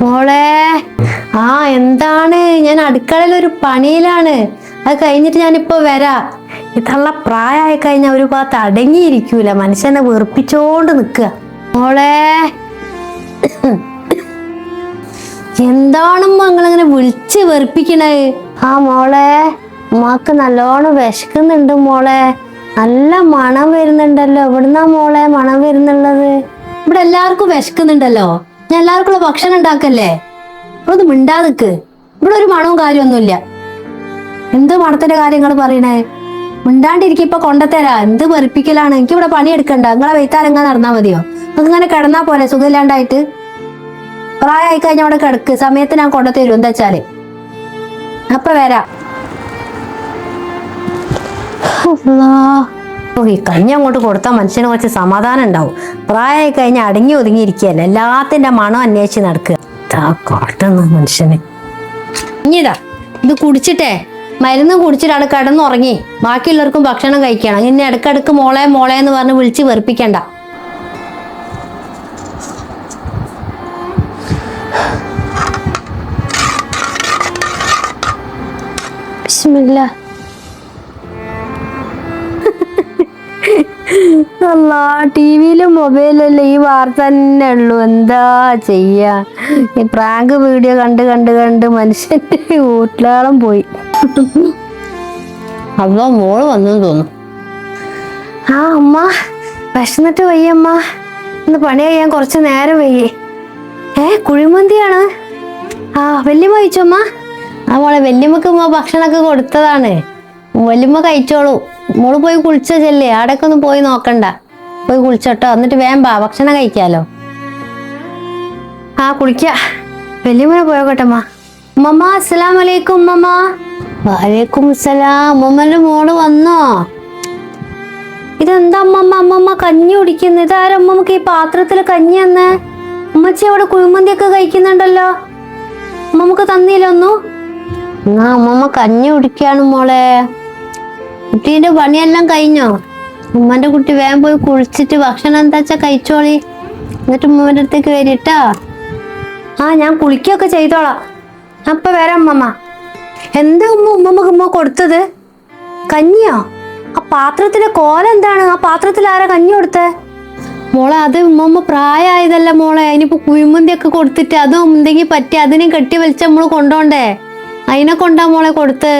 മോളെ ആ എന്താണ്? ഞാൻ അടുക്കളയിൽ ഒരു പണിയിലാണ്. അത് കഴിഞ്ഞിട്ട് ഞാനിപ്പോ വരാ. ഇതുള്ള പ്രായമായി കഴിഞ്ഞാൽ ഒരു ഭാഗത്ത് അടങ്ങിയിരിക്കൂല. മനുഷ്യനെ വെറുപ്പിച്ചോണ്ട് നിക്കുക മോളെ എന്താണമ്മ നിങ്ങളിങ്ങനെ വിളിച്ച് വെറുപ്പിക്കണേ? ആ മോളെ ഉമ്മാക്ക് നല്ലോണം വിശക്കുന്നുണ്ട് മോളെ. നല്ല മണം വരുന്നുണ്ടല്ലോ. എവിടുന്നാ മോളെ മണം വരുന്നുള്ളത്? ഇവിടെ എല്ലാവർക്കും വിശക്കുന്നുണ്ടല്ലോ. ഞാൻ എല്ലാവർക്കും ഉള്ള ഭക്ഷണം ഉണ്ടാക്കല്ലേ? ഒന്ന് മിണ്ടാതിക്ക് ഇവിടെ ഒരു മണവും കാര്യമൊന്നുമില്ല. എന്ത് മണത്തിന്റെ കാര്യങ്ങൾ പറയണേ? മിണ്ടാണ്ടിരിക്കും ഇപ്പൊ കൊണ്ടത്തരാ. എന്ത് വെറുപ്പിക്കലാണ്? എനിക്ക് ഇവിടെ പണിയെടുക്കണ്ട. നിങ്ങളെ വെയ്ത്താലെങ്ങാൻ നടന്നാ മതിയോ? നിങ്ങൾക്ക് ഇങ്ങനെ കിടന്നാ പോലെ സുഖമില്ലാണ്ടായിട്ട്? പ്രായമായി കഴിഞ്ഞാൽ അവിടെ കിടക്ക്. സമയത്ത് ഞാൻ കൊണ്ടുതരും എന്താ വെച്ചാൽ? അപ്പൊ വരാം. ഓ ഈ കഞ്ഞി അങ്ങോട്ട് കൊടുത്താൽ മനുഷ്യന് കുറച്ച് സമാധാനം ഉണ്ടാവും. പ്രായമായി കഴിഞ്ഞാൽ അടങ്ങി ഒതുങ്ങിയിരിക്കുകയല്ല എല്ലാത്തിന്റെ മണം അന്വേഷിച്ച് നടക്കുക. മനുഷ്യന്. ഇനിതാ ഇത് കുടിച്ചിട്ടേ മരുന്ന് കുടിച്ചിട്ടാണ് കിടന്നുറങ്ങി. ബാക്കിയുള്ളവർക്കും ഭക്ഷണം കഴിക്കണം. ഇനി ഇടക്കിടക്ക് മോളെ മോളെ എന്ന് പറഞ്ഞ് വിളിച്ച് വെറുപ്പിക്കണ്ട. ബിസ്മില്ലാ. ടി വിയിലും മൊബൈലല്ലേ ഈ വാർത്ത തന്നെ ഉള്ളൂ. എന്താ ചെയ്യാ? ഈ പ്രാങ്ക് വീഡിയോ കണ്ട് കണ്ട് കണ്ട് മനുഷ്യന്റെ ഊട്ടിലാളം പോയി. അമ്മ മോൾ വന്നു തോന്നുന്നു. ആ അമ്മ. വിശന്നിട്ട് വയ്യമ്മ ഇന്ന് പണി കഴിയാൻ കുറച്ച് നേരം വയ്യേ. ഏ കുഴിമന്തിയാണ്? ആ വല്യമ്മ കഴിച്ചോമ്മ ആ മോളെ വല്യമ്മക്ക് ഉമ്മ ഭക്ഷണമൊക്കെ കൊടുത്തതാണ്. വല്യമ്മ കഴിച്ചോളൂ. മോൾ പോയി കുളിച്ചല്ലേ ആടൊക്കെ ഒന്ന് പോയി നോക്കണ്ട. പോയി കുളിച്ചോട്ടോ. എന്നിട്ട് വേം ബാ ഭക്ഷണം കഴിക്കാലോ. ആ കുളിക്ക. വല്യമ്മനെ പോയോക്കട്ടമ്മ മമ്മ അസ്സലാം വലൈക്കും ഉമ്മമ്മ വലൈക്കും അസ്സലാം ഉമ്മമ്മന്റെ മോൾ വന്നോ? ഇതെന്താ അമ്മമ്മ അമ്മമ്മ കഞ്ഞി കുടിക്കുന്നു. ഇതാരും അമ്മമ്മക്ക് ഈ പാത്രത്തിൽ കഞ്ഞി അന്ന് ഉമ്മച്ചി അവിടെ കുഴിമന്തിയൊക്കെ കഴിക്കുന്നുണ്ടല്ലോ. അമ്മമ്മക്ക് തന്നില്ലൊന്നു എന്നാ അമ്മമ്മ കഞ്ഞി കുടിക്കാണ് മോളെ. കുട്ടീന്റെ പണിയെല്ലാം കഴിഞ്ഞോ? ഉമ്മന്റെ കുട്ടി വേഗം പോയി കുളിച്ചിട്ട് ഭക്ഷണം എന്താ വെച്ചാ കഴിച്ചോളി. എന്നിട്ട് ഉമ്മന്റെ അടുത്തേക്ക് വരിട്ടാ ആ ഞാൻ കുളിക്കൊക്കെ ചെയ്തോളാം. അപ്പൊ വരാം അമ്മമ്മ എന്താ ഉമ്മ ഉമ്മമ്മക്ക് ഉമ്മ കൊടുത്തത്? കഞ്ഞിയോ? ആ പാത്രത്തിലെ കോല എന്താണ്? ആ പാത്രത്തിൽ ആരാ കഞ്ഞി കൊടുത്തേ? മോളെ അത് ഉമ്മമ്മ പ്രായമായതല്ല മോളെ. അതിനിപ്പോ കുഴിമന്തിയൊക്കെ കൊടുത്തിട്ട് അതും എന്തെങ്കിലും പറ്റി അതിനെ കെട്ടി വലിച്ച നമ്മൾ കൊണ്ടോണ്ടേ? അതിനെ കൊണ്ടാ മോളെ കൊടുത്ത്?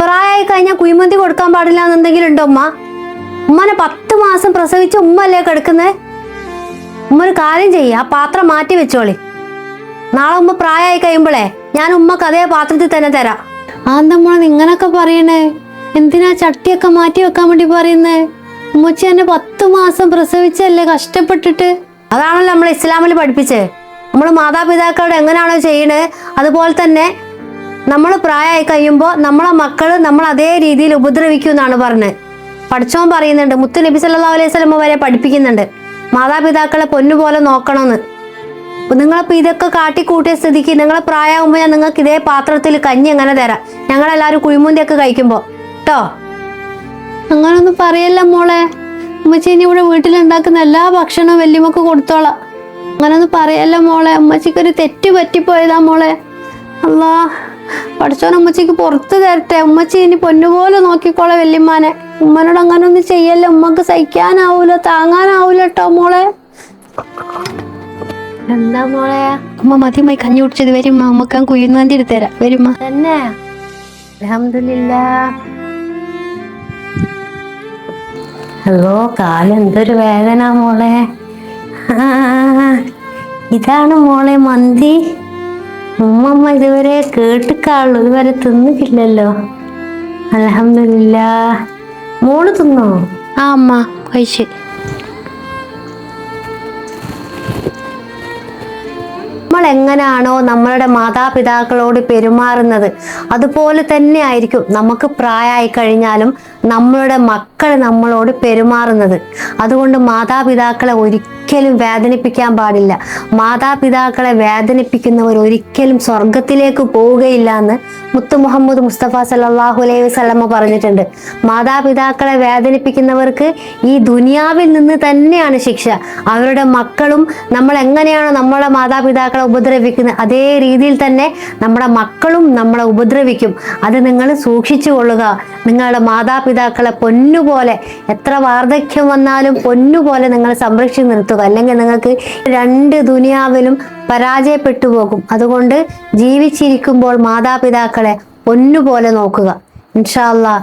പ്രായമായി കഴിഞ്ഞാൽ കുഴിമന്തി കൊടുക്കാൻ പാടില്ല എന്നെന്തെങ്കിലും ഉണ്ടോ ഉമ്മ. ഉമ്മനെ പത്ത് മാസം പ്രസവിച്ച ഉമ്മ അല്ലേ കിടക്കുന്നേ? ഉമ്മ ഒരു കാര്യം ചെയ്യ ആ പാത്രം മാറ്റി വെച്ചോളി. നാളെ ഉമ്മ പ്രായമായി കഴിയുമ്പോഴേ ഞാൻ ഉമ്മക്ക് അതേ പാത്രത്തിൽ തന്നെ തരാം. ആന്തമ്മോളെ നിങ്ങനൊക്കെ പറയണേ? എന്തിനാ ചട്ടിയൊക്കെ മാറ്റി വെക്കാൻ വേണ്ടി പറയുന്നേ? ഉമ്മച്ചി എന്നെ പത്ത് മാസം പ്രസവിച്ചല്ലേ കഷ്ടപ്പെട്ടിട്ട്? അതാണല്ലോ നമ്മൾ ഇസ്ലാമിൽ പഠിപ്പിച്ചേ. നമ്മൾ മാതാപിതാക്കളോട് എങ്ങനെയാണോ ചെയ്യണേ അതുപോലെ തന്നെ നമ്മൾ പ്രായമായി കഴിയുമ്പോൾ നമ്മളെ മക്കൾ നമ്മൾ അതേ രീതിയിൽ ഉപദ്രവിക്കും എന്നാണ് പറഞ്ഞത് പഠിച്ചോൻ പറയുന്നുണ്ട് മുത്തു നബി സല്ലാ അലൈഹി സ്വലമ വരെ പഠിപ്പിക്കുന്നുണ്ട്. മാതാപിതാക്കളെ പൊന്നുപോലെ നോക്കണമെന്ന്. അപ്പൊ നിങ്ങളിപ്പോ ഇതൊക്കെ കാട്ടിക്കൂട്ടിയ സ്ഥിതിക്ക് നിങ്ങളെ പ്രായമാകുമ്പോൾ ഞാൻ നിങ്ങൾക്ക് ഇതേ പാത്രത്തിൽ കഞ്ഞി എങ്ങനെ തരാം? ഞങ്ങളെല്ലാവരും കുഴിമുന്തിയൊക്കെ കഴിക്കുമ്പോൾ കേട്ടോ അങ്ങനൊന്നും പറയല്ല മോളെ. അമ്മച്ചി ഇനി ഇവിടെ വീട്ടിലുണ്ടാക്കുന്ന എല്ലാ ഭക്ഷണവും വല്യമ്മക്ക് കൊടുത്തോളാം. അങ്ങനൊന്നും പറയല്ല മോളെ. അമ്മച്ചിക്കൊരു തെറ്റ് പറ്റിപ്പോയതാ മോളെ. അല്ലാ പഠിച്ചോൻ ഉമ്മച്ചിക്ക് പുറത്ത് തരട്ടെ. ഉമ്മച്ചി ഇനി പൊന്നുപോലെ നോക്കിക്കോളെ വല്യമ്മാനെ. ഉമ്മനോട് അങ്ങനെ ഒന്നും ചെയ്യല്ല. ഉമ്മക്ക് സഹിക്കാനാവൂല താങ്ങാനാവൂല കേട്ടോ മോളെ. എന്താ മോളെ? ഉമ്മ മതിയമായി കഞ്ഞി കുടിച്ചത് വരുമ്മ ഉമ്മക്ക് ഞാൻ കുഴിമന്തി എടുത്തരാം വരുമ്മ തന്നെ? അലഹമില്ലാ ഹലോ കാലെന്തൊരു വേദന മോളെ. ഇതാണ് മോളെ മന്തി. ഉമ്മമ്മ ഇതുവരെ കേട്ടിക്കാളു ഇതുവരെ തിന്നിട്ടില്ലല്ലോ. അലഹമില്ല മോൾ തിന്നോ? ആ അമ്മ. കഴിച്ച് നമ്മൾ എങ്ങനെയാണോ നമ്മളുടെ മാതാപിതാക്കളോട് പെരുമാറുന്നത്. അതുപോലെ തന്നെ ആയിരിക്കും. നമുക്ക് പ്രായമായി കഴിഞ്ഞാലും നമ്മളുടെ മക്കൾ നമ്മളോട് പെരുമാറുന്നത്. അതുകൊണ്ട് മാതാപിതാക്കളെ ഒരിക്കലും വേദനിപ്പിക്കാൻ പാടില്ല. മാതാപിതാക്കളെ വേദനിപ്പിക്കുന്നവർ ഒരിക്കലും സ്വർഗത്തിലേക്ക് പോവുകയില്ല എന്ന് മുത്തു മുഹമ്മദ് മുസ്തഫ സല്ലാഹു അലൈഹി വസ്ലമ പറഞ്ഞിട്ടുണ്ട്. മാതാപിതാക്കളെ വേദനിപ്പിക്കുന്നവർക്ക് ഈ ദുനിയാവിൽ നിന്ന് തന്നെയാണ് ശിക്ഷ. അവരുടെ മക്കളും നമ്മൾ എങ്ങനെയാണ് നമ്മളെ മാതാപിതാക്കളെ ഉപദ്രവിക്കുന്നത്? അതേ രീതിയിൽ തന്നെ നമ്മുടെ മക്കളും നമ്മളെ ഉപദ്രവിക്കും. അത് നിങ്ങൾ സൂക്ഷിച്ചു കൊള്ളുക. നിങ്ങളുടെ മാതാപിതാക്കളെ പൊന്നുപോലെ എത്ര വാർദ്ധക്യം വന്നാലും പൊന്നുപോലെ നിങ്ങൾ സംരക്ഷിച്ച് നിർത്തുക. അല്ലെങ്കിൽ നിങ്ങൾക്ക് രണ്ട് ദുനിയാവിലും പരാജയപ്പെട്ടു പോകും. അതുകൊണ്ട് ജീവിച്ചിരിക്കുമ്പോൾ മാതാപിതാക്കളെ പൊന്നുപോലെ നോക്കുക. ഇൻഷാ അല്ലാ